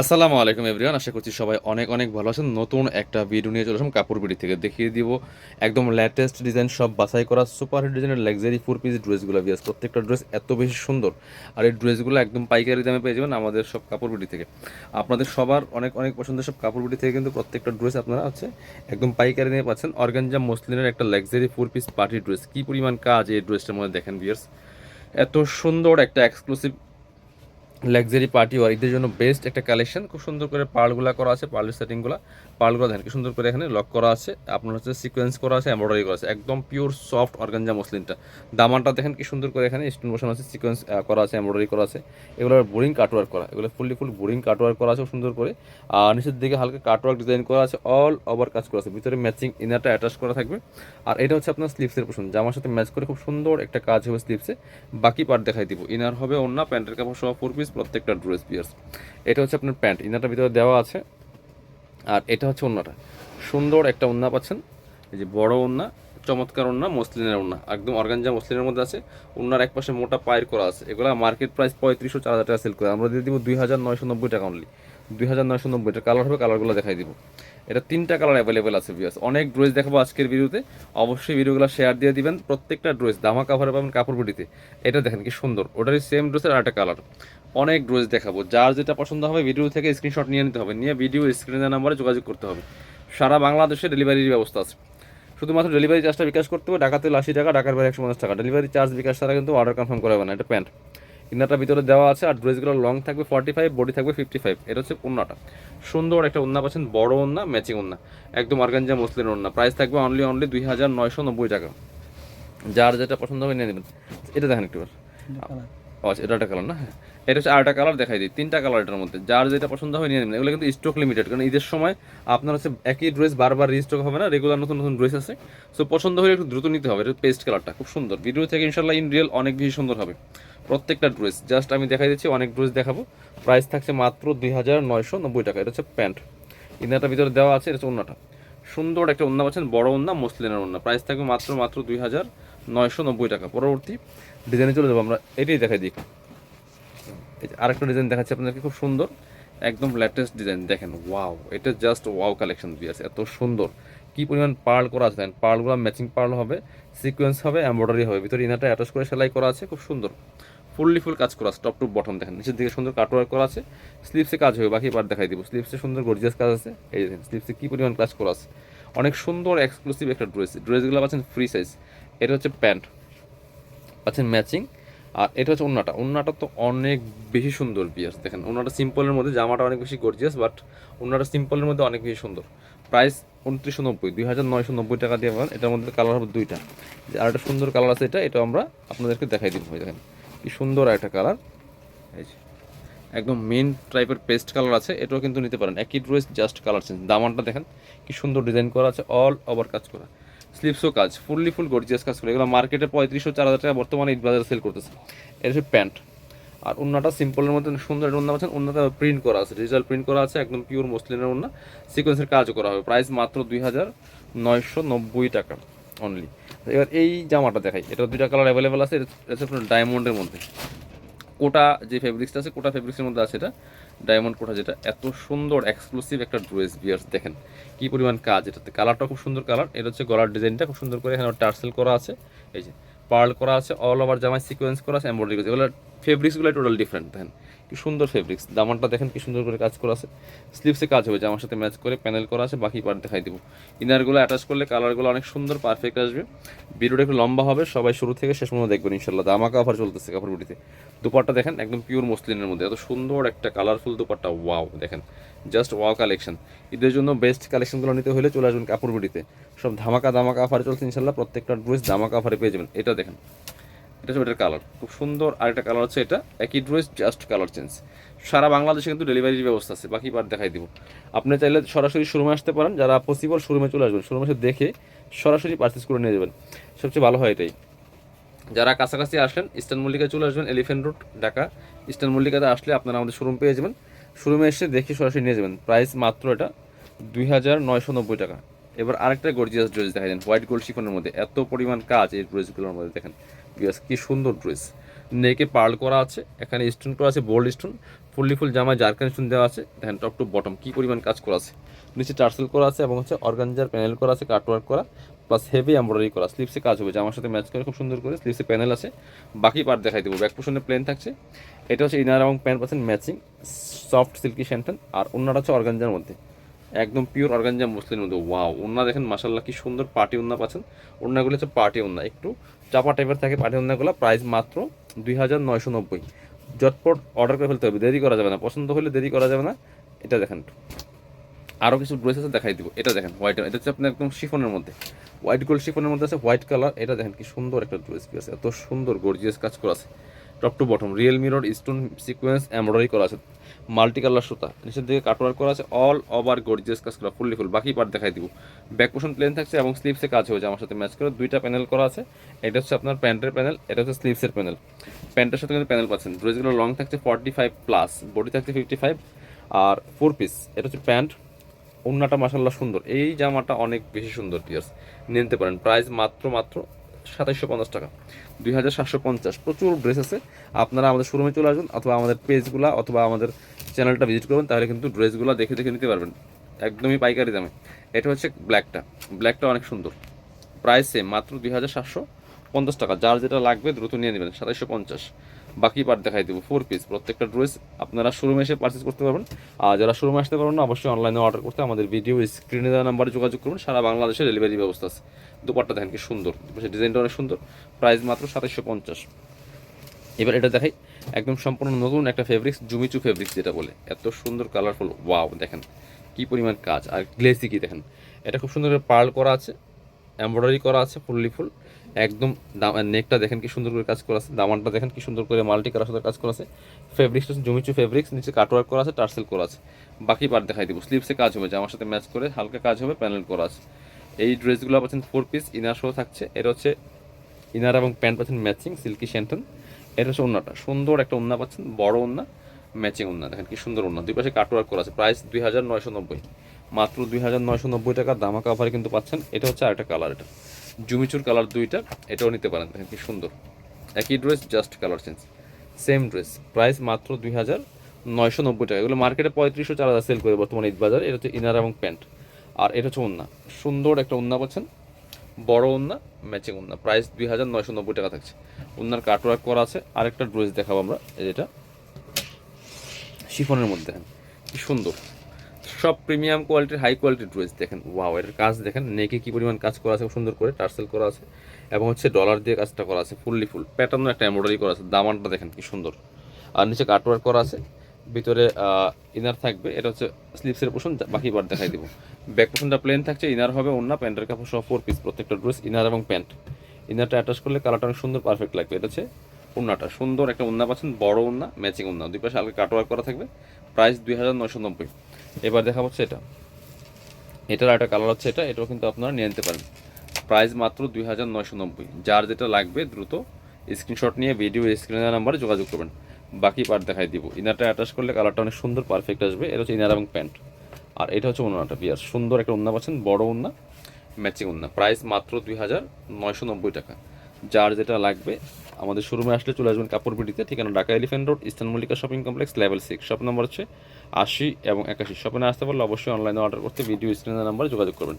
আসসালামু আলাইকুম এভরিওয়ান, আশা করছি সবাই অনেক অনেক ভালো আছেন। নতুন একটা ভিডিও নিয়ে চলে আসলাম কাপড় বিড়ি থেকে। দেখিয়ে দিব একদম লেটেস্ট ডিজাইন সব বাছাই করা সুপার হিট ডিজাইনের লাক্সারি ফোর পিস ড্রেসগুলো বিয়াস প্রত্যেকটা ড্রেস এত বেশি সুন্দর। আর এই ড্রেসগুলো একদম পাইকারি দামে পেয়ে যাবেন আমাদের সব কাপড় বিড়ি থেকে। আপনাদের সবার অনেক অনেক পছন্দের সব কাপড় বিড়ি থেকে কিন্তু প্রত্যেকটা ড্রেস আপনারা আছে একদম পাইকারি নিয়ে পাচ্ছেন। অর্গানজা মসলিনের একটা luxury four piece party dress কী পরিমাণ কাজ এই ড্রেসটার মধ্যে দেখেন বিয়ার্স এত সুন্দর একটা এক্সক্লুসিভ লাক্সারি পার্টি ওয়ার ঈদের জন্য বেস্ট একটা কালেকশন খুব সুন্দর করে পার্লগুলো করা আছে পার্লের সেটিংগুলো পার্লগুলো দেখেন, কি সুন্দর করে এখানে লক করা আছে। আপনার হচ্ছে সিকোয়েন্স করা আছে এমব্রয়ডারি করা আছে। একদম পিওর সফট অর্গানজা মসলিনটা দামানটা দেখেন, কি সুন্দর করে এখানে স্টোন বসানো আছে সিকোয়েন্স করা আছে এমব্রয়ডারি করা আছে। এগুলো বোরিং কাটওয়ার্ক করা। এগুলো ফুললি ফুল বোরিং কাটওয়ার্ক করা আছে সুন্দর করে। আর নিচের দিকে হালকা কাটওয়ার্ক ডিজাইন করা আছে অল ওভার কাজ করা আছে। ভিতরে ম্যাচিং ইনারটা অ্যাটাচ করা থাকবে। আর এটা হচ্ছে আপনার স্লিপসের পোষণ জামার সাথে ম্যাচ করে খুব সুন্দর একটা কাজ হবে স্লিপসে বাকি পার্ট দেখাই দিব। ইনার হবে অন্য প্যান্টের কাপড় সহ ফোর পিস প্রত্যেকটা ড্রেস পিয়ার্স এটা হচ্ছে আপনার প্যান্ট ইনারটার ভিতরে দেওয়া আছে। আর এটা হচ্ছে ওন্নাটা। সুন্দর একটা ওন্না পাচ্ছেন। এই যে বড় ওন্না, চমৎকার ওন্না, মসলিনের ওন্না। একদম অর্গানজা মসলিনের মধ্যে আছে। ওন্নার এক পাশে মোটা পায়ের করা আছে। এগুলো মার্কেট প্রাইস পঁয়ত্রিশশো, চার হাজার টাকা সেল করে। আমরা দিয়ে দিব দুই হাজার নয়শো নব্বই টাকা অনলি দুই হাজার নয়শো নব্বই টাকা। কালার হবে কালারগুলো দেখাই দিব। এটা তিনটা কালার অ্যাভেলেবেল আছে বিয়াস অনেক ড্রেস দেখাবো আজকের ভিডিওতে। অবশ্যই ভিডিওগুলো শেয়ার দিয়ে দিবেন। প্রত্যেকটা ড্রেস দামা কাভারে পাবেন কাপড় বুটিতে এটা দেখেন কি সুন্দর। ওটারই সেম ড্রেসের আরেকটা কালার অনেক ড্রেস দেখাবো। যার যেটা পছন্দ হবে ভিডিও থেকে স্ক্রিনশট নিয়ে নিতে হবে। নিয়ে ভিডিও স্ক্রিনের নাম্বারে যোগাযোগ করতে হবে। সারা বাংলাদেশে ডেলিভারির ব্যবস্থা আছে। শুধুমাত্র ডেলিভারি চার্জটা বিকাশ করতে হবে। ঢাকাতে আশি টাকা, ঢাকার বাইরে একশো পঞ্চাশ টাকা। ডেলিভারি চার্জ বিকাশ ছাড়া কিন্তু অর্ডার কনফার্ম করা হবে না। এটা প্যান্ট ইনারটা ভিতরে দেওয়া আছে আর ড্রেসগুলো লং থাকবে ফর্টি ফাইভ বডি থাকবে ফিফটি ফাইভ এটা হচ্ছে উন্নাটা। সুন্দর একটা উন্না পাচ্ছেন বড় উন্না ম্যাচিং উন্না। একদম অর্গানজা মুসলিম উন্না। প্রাইস থাকবে অনলি অনলি দুই হাজার নয়শো নব্বই টাকা। যার যেটা পছন্দ হবে নিয়ে নেবেন। এটা দেখেন একটু আচ্ছা এটা একটা কালার না? হ্যাঁ। এটা হচ্ছে আরেকটা কালার দেখাই দিই। তিনটা কালার এটার মধ্যে। যার যেটা পছন্দ হয় নিয়ে নেবেন। এগুলো কিন্তু স্টক লিমিটেড কারণ ঈদের সময় আপনার হচ্ছে একই ড্রেস বারবার রিস্টক হবে না। রেগুলার নতুন নতুন ড্রেস আছে। সো পছন্দ হলে একটু দ্রুত নিতে হবে। এটা পেস্ট কালারটা খুব সুন্দর। ভিডিও থেকে ইনশাল্লাহ ইন রিয়েল অনেক বেশি সুন্দর হবে। প্রত্যেকটা ড্রেস জাস্ট আমি দেখাই দিচ্ছি, অনেক ড্রেস দেখাবো। প্রাইস থাকছে মাত্র দুই হাজার নয়শো নব্বই টাকা। এটা হচ্ছে প্যান্ট। ইনারটার ভিতরে দেওয়া আছে, এটা হচ্ছে অন্যটা সুন্দর একটা ওন্না পাচ্ছেন, বড় ওন্না, মসলিনের ওন্না। প্রাইস থাকবে মাত্র মাত্র দুই হাজার নয়শো নব্বই টাকা। পরবর্তী ডিজাইনে চলে যাব আমরা, এটাই দেখাই দিই। আরেকটা ডিজাইন দেখাচ্ছি আপনাদেরকে, খুব সুন্দর। একদম লেটেস্ট ডিজাইন দেখেন ওয়াও এটা জাস্ট ওয়াও কালেকশন দিয়ে আছে, এত সুন্দর। কি পরিমাণ পার্ল করা আছে, দেখেন পার্লগুলো ম্যাচিং পার্ল হবে সিকোয়েন্স হবে এমব্রয়ডারি হবে। ভিতরে ইনারটা অ্যাটাচ করে সেলাই করা আছে, খুব সুন্দর। ফুললি ফুল কাজ করা আছে টপ টু বটম দেখেন, নিচের দিকে সুন্দর কাটওয়ার্ক করা আছে স্লিপসে কাজ হবে বাকি পার্ট দেখাই দিব স্লিপসে সুন্দর গর্জিয়াস কাজ আছে, এই দেখেন স্লিপসে কী পরিমাণ কাজ করা আছে, অনেক সুন্দর এক্সক্লুসিভ একটা ড্রেস ড্রেসগুলো পাচ্ছেন ফ্রি সাইজ এটা হচ্ছে প্যান্ট, পাচ্ছেন ম্যাচিং আর এটা হচ্ছে ওনাটা ওন্নাটা তো অনেক বেশি সুন্দর বিয়ার্স, দেখেন, ওন্নাটা সিম্পলের মধ্যে, জামাটা অনেক বেশি গর্জিয়াস বাট ওন্নাটা সিম্পলের মধ্যে অনেক বেশি সুন্দর প্রাইস উনত্রিশশো নব্বই, দুই হাজার নয়শো নব্বই টাকা দিয়ে পাবেন, এটার মধ্যে কালার হবে দুইটা, আর একটা সুন্দর কালার আছে এটা এটা আমরা আপনাদেরকে দেখাই দিব দেখেন। কি সুন্দর একটা কালার। এই যে, একদম মেন টাইপের পেস্ট কালার আছে, এটাও কিন্তু নিতে পারেন। একই ড্রেস জাস্ট কালার চেঞ্জ দামানটা দেখেন, কি সুন্দর ডিজাইন করা আছে অল ওভার কাজ করা। স্লিপসও কাজ ফুললি ফুল গর্জিয়াস কাজ করে। এগুলো মার্কেটে পঁয়ত্রিশশো চার হাজার টাকা, বর্তমানে ঈদ বাজারে সেল করতেছে। এটা হচ্ছে প্যান্ট। আর অন্যটা সিম্পলের মধ্যে সুন্দর একটা অন্য পাচ্ছেন। অন্যটা প্রিন্ট করা আছে ডিজিটাল প্রিন্ট করা আছে, একদম পিওর মসলিনের অন্য সিকোয়েন্সের কাজও করা হবে। প্রাইস মাত্র দুই হাজার নয়শো নব্বই টাকা অনলি এবার এই জামাটা দেখাই। এটা দুইটা কালার অ্যাভেলেবেল আছে, এটা ডায়মন্ডের মধ্যে। কোটা যে ফেব্রিক্সটা আছে, কোটা ফেব্রিক্সের মধ্যে আছে এটা। ডায়মন্ড কোটা যেটা। এত সুন্দর এক্সক্লুসিভ একটা ড্রেস বিয়ার্স দেখেন। কি পরিমাণ কাজ এটাতে। কালারটা খুব সুন্দর কালার এটা হচ্ছে গলার ডিজাইনটা খুব সুন্দর করে এখানে টার্সেল করা আছে। এই যে পার্ল করা আছে অল ওভার জামায় সিকোয়েন্স করা আছে এমব্রয়ডারি করা এগুলো ফেব্রিক্সগুলো টোটাল ডিফারেন্ট দেখেন। কি সুন্দর ফেব্রিক্স দামানটা দেখেন কি সুন্দর করে কাজ করা আছে। স্লিভসে কাজ হবে, জামার সাথে ম্যাচ করে প্যানেল করা আছে, বাকি পার্ট দেখাই দিব। ইনারগুলো অ্যাটাচ করলে কালারগুলো অনেক সুন্দর পারফেক্ট আসবে। ভিডিওটা একটু লম্বা হবে, সবাই শুরু থেকে শেষ পর্যন্ত দেখবেন ইনশাল্লাহ দামাকা অফার চলতেছে কাপড় বুটিতে দুপাট্টা দেখেন, একদম পিওর মসলিনের মধ্যে। এত সুন্দর একটা কালারফুল দুপাট্টা ওয়াও দেখেন। জাস্ট ওয়াও কালেকশন ঈদের জন্য বেস্ট কালেকশনগুলো নিতে হলে চলে আসবেন কাপড় বুটিতে সব ধামাকা দামাকা অফারে চলছে ইনশাল্লাহ প্রত্যেকটা ড্রেস ধামাকা অফারে পেয়ে যাবেন। এটা দেখেন, এটা হচ্ছে এটার কালার খুব সুন্দর আরেকটা কালার হচ্ছে এটা, একই ড্রেস জাস্ট কালার চেঞ্জ সারা বাংলাদেশে কিন্তু ডেলিভারির ব্যবস্থা আছে, বাকি পার্ট দেখাই দিব। আপনি চাইলে সরাসরি শোরুমে আসতে পারেন, যারা পসিবল শোরুমে চলে আসবেন শোরুমে এসে দেখে সরাসরি পারচেস করে নিয়ে যাবেন। সবচেয়ে ভালো হয় এটাই। যারা কাছাকাছি আসেন ইস্টার্ন মল্লিকায় চলে আসবেন এলিফেন্ট রোড ঢাকা। ইস্টার্ন মল্লিকাতে আসলে আপনারা আমাদের শোরুম পেয়ে যাবেন। শোরুমে এসে দেখে সরাসরি নিয়ে যাবেন। প্রাইস মাত্র এটা দুই হাজার নয়শো নব্বই টাকা। এবার আরেকটা গর্জিয়াস ড্রেস দেখা দেন হোয়াইট গোল্ড শিফনের মধ্যে এত পরিমাণ কাজ এই ড্রেসগুলোর মধ্যে দেখেন। বিকজ কি সুন্দর ড্রেস নেকে পার্ল করা আছে, এখানে স্টোন করা আছে বোল্ড স্টোন ফুললি ফুল জামায় জার কানেকশন দেওয়া আছে, দেখেন টপ টু বটম কী পরিমাণ কাজ করা আছে। নিচে টার্সেল করা আছে এবং হচ্ছে অর্গানজার প্যানেল করা আছে কাটওয়ার্ক করা প্লাস হেভি এমব্রয়ডারি করা স্লিপসে কাজ হবে, জামার সাথে ম্যাচ করে খুব সুন্দর করে স্লিপসে প্যানেল আছে। বাকি পার্ট দেখাই দেবো ব্যাক পোশনে প্লেন থাকছে। এটা হচ্ছে ইনার এবং প্যান্ট পাচ্ছেন ম্যাচিং সফট সিল্কি শ্যান্টন আর অন্যটা হচ্ছে অর্গানজার মধ্যে। একদম পিওর অর্গানজা মুসলিম মধ্যে ওয়াও ওন্না দেখেন মাসাল্লাহ কি সুন্দর পার্টি ওন্না পাচ্ছেন। ওন্নাগুলো হচ্ছে পার্টি ওন্না একটু চাপা টাইপের থাকে পার্টি ওন্নাগুলো প্রাইস মাত্র দুই হাজার নয়শো নব্বই। জটপট অর্ডার করে ফেলতে হবে, দেরি করা যাবে না, পছন্দ হলে দেরি করা যাবে না, এটা দেখেন আরও কিছু ড্রেস আছে, দেখাই দিব, এটা দেখেন হোয়াইট এটা হচ্ছে আপনার একদম শিফনের মধ্যে। হোয়াইট গোল্ড শিফনের মধ্যে আছে হোয়াইট কালার এটা দেখেন, কি সুন্দর একটা ড্রেস আছে, এত সুন্দর গর্জিয়াস কাজ করা আছে। Top to bottom, real mirror, stone sequence, embroidery করা আছে মাল্টি কালার সুতা, নিচের দিকে কাটওয়ার্ক করা আছে, অল ওভার গর্জিয়াস কাজ করা, ফুললি ফুল, বাকি পার্ট দেখাই দিব। ব্যাক পোর্শন প্লেন থাকছে এবং স্লিপসে কাজ হয়েছে, আমার সাথে ম্যাচ করে দুইটা প্যানেল করা আছে, এটা হচ্ছে আপনার প্যান্টের প্যানেল এটা হচ্ছে স্লিপসের প্যানেল প্যান্টের সাথে কিন্তু প্যানেল পাচ্ছেন ড্রেসগুলো লং থাকছে ফর্টি ফাইভ প্লাস বডি থাকছে ফিফটি ফাইভ আর ফোর পিস এটা হচ্ছে প্যান্ট ওন্নাটা মাসাল্লাহ সুন্দর, এই জামাটা অনেক বেশি সুন্দর পিয়ার্স নিতে পারেন প্রাইস মাত্র মাত্র সাতাইশশো পঞ্চাশ টাকা। দুই হাজার সাতশো পঞ্চাশ। প্রচুর ড্রেস আছে। আপনারা আমাদের শোরুমে চলে আসুন অথবা আমাদের পেজগুলো অথবা আমাদের চ্যানেলটা ভিজিট করবেন তাহলে কিন্তু ড্রেসগুলো দেখে দেখে নিতে পারবেন। একদমই পাইকারি দামে। এটা হচ্ছে ব্ল্যাকটা ব্ল্যাকটা অনেক সুন্দর। প্রাইস সেম মাত্র দুই হাজার সাতশো পঞ্চাশ টাকা। যার যেটা লাগবে দ্রুত নিয়ে নেবেন, সাতাইশশো পঞ্চাশ। বাকি পার্ট দেখাই দেবো ফোর পিস প্রত্যেকটা ড্রেস আপনারা শোরুমে এসে পারচেস করতে পারবেন। আর যারা শোরুমে আসতে পারবেন না, অবশ্যই অনলাইনে অর্ডার করতে আমাদের ভিডিও স্ক্রিনে দেওয়া নাম্বারে যোগাযোগ করুন, সারা বাংলাদেশে ডেলিভারি ব্যবস্থা আছে। দুপারটা দেখেন কি সুন্দর ডিজাইনটা অনেক সুন্দর। প্রাইস মাত্র সাতাইশশো পঞ্চাশ। এবার এটা দেখাই, একদম সম্পূর্ণ নতুন একটা ফেব্রিক্স জুমিচু ফেব্রিক্স যেটা বলে। এত সুন্দর কালারফুল ওয়াও দেখেন কি পরিমাণ কাজ। আর গ্লেসি কি দেখেন? এটা খুব সুন্দর পার্ল করা আছে এমব্রয়ডারি করা আছে ফুললি ফুল একদম নেকটা দেখেন কি সুন্দর করে কাজ করা আছে, দামানটা দেখেন কি সুন্দর করে মাল্টি কালার সাথে কাজ করা আছে। ফেব্রিক্সটা জুমিচু ফেব্রিক্স নিচে কাটওয়ার্ক করা আছে টার্সেল করা আছে। বাকি পার্ট দেখাই দিব স্লিপসে কাজ হবে, জামার সাথে ম্যাচ করে হালকা কাজ হবে প্যানেল করা আছে। এই ড্রেসগুলো পাচ্ছেন ফোর পিস ইনার শো থাকছে। এটা হচ্ছে ইনার এবং প্যান্ট পাচ্ছেন ম্যাচিং সিল্কি শ্যান্টন এটা হচ্ছে ওন্নাটা, সুন্দর একটা ওন্না পাচ্ছেন, বড় ওন্না ম্যাচিং ওন্না, দেখেন কি সুন্দর ওন্না। দুই পাশে কাটওয়ার্ক করা আছে প্রাইস দুই হাজার নয়শো নব্বই। মাত্র দুই হাজার নয়শো নব্বই টাকার দামা কাভারে কিন্তু পাচ্ছেন। এটা হচ্ছে আরেকটা কালার এটা। জুমিচুর কালার দুইটা, এটাও নিতে পারেন। দেখেন কি সুন্দর। একই dress just colour change same dress price মাত্র দুই হাজার নয়শো নব্বই টাকা। এগুলো মার্কেটে পঁয়ত্রিশশো, চার হাজার সেল করে বর্তমানে ঈদ বাজার। এটা হচ্ছে ইনার এবং প্যান্ট আর এটা হচ্ছে ওন্না। সুন্দর একটা ওন্না পাচ্ছেন। বড় ওন্না ম্যাচিং ওন্না। প্রাইস দুই হাজার নয়শো নব্বই টাকা থাকছে। ওন্নার কাটওয়ার্ক করা আছে। আরেকটা ড্রেস দেখাবো আমরা যেটা শিফনের মধ্যে। কি সুন্দর। সব প্রিমিয়াম কোয়ালিটির, হাই কোয়ালিটির ড্রেস দেখেন। ওয়াও এটার কাজ দেখেন, নেকে কি পরিমাণ কাজ করা আছে সুন্দর করে, টার্সেল করা আছে, এবং হচ্ছে ডলার দিয়ে কাজটা করা আছে ফুললি ফুল প্যাটার্নও একটা এমব্রয়ডারি করা আছে, দামানটা দেখেন কি সুন্দর। আর নিচে কাটওয়ার্ক করা আছে, ভিতরে ইনার থাকবে, এটা হচ্ছে স্লিপসের পোষণ বাকি বার দেখাই দিব। ব্যাক পোষণটা প্লেন থাকছে ইনার হবে অন্য প্যান্টের কাপড় সহ ফোর পিস প্রত্যেকটা ড্রেস ইনার এবং প্যান্ট ইনারটা অ্যাটাচ করলে কালারটা অনেক সুন্দর পারফেক্ট লাগবে, এটা হচ্ছে ওন্নাটা সুন্দর একটা ওন্না পাচ্ছেন, বড় ওন্না ম্যাচিং ওন্না দুই পাশে হালকা কাটওয়ার্ক করা থাকবে প্রাইস দুই হাজার নয়শো নব্বই। এবার দেখা হচ্ছে এটা। এটার একটা কালার হচ্ছে এটা, এটাও কিন্তু আপনারা নিয়ে নিতে পারেন। প্রাইস মাত্র দুই হাজার নয়শো নব্বই। যার যেটা লাগবে দ্রুত স্ক্রিনশট নিয়ে ভিডিও স্ক্রিনের নাম্বারে যোগাযোগ করবেন। বাকি পার্ট দেখাই দিব। ইনারটা অ্যাটাচ করলে কালারটা অনেক সুন্দর পারফেক্ট আসবে। এটা হচ্ছে ইনার এবং প্যান্ট আর এটা হচ্ছে ওনাটা বিয়ার। সুন্দর একটা ওন্না পাচ্ছেন, বড় ওন্না ম্যাচিং ওন্না প্রাইস মাত্র দুই হাজার নয়শো নব্বই টাকা। যার যেটা লাগবে আমাদের শোরুমে আসলে চলে আসবেন কাপড় পিটিতে ঠিকানা Dhaka elephant road eastern Mallika shopping complex level six shop number হচ্ছে আশি এবং একাশি। শপে আসতে পারলে অবশ্যই অনলাইনে অর্ডার করতে ভিডিও স্ক্রিনের নাম্বারে যোগাযোগ করবেন।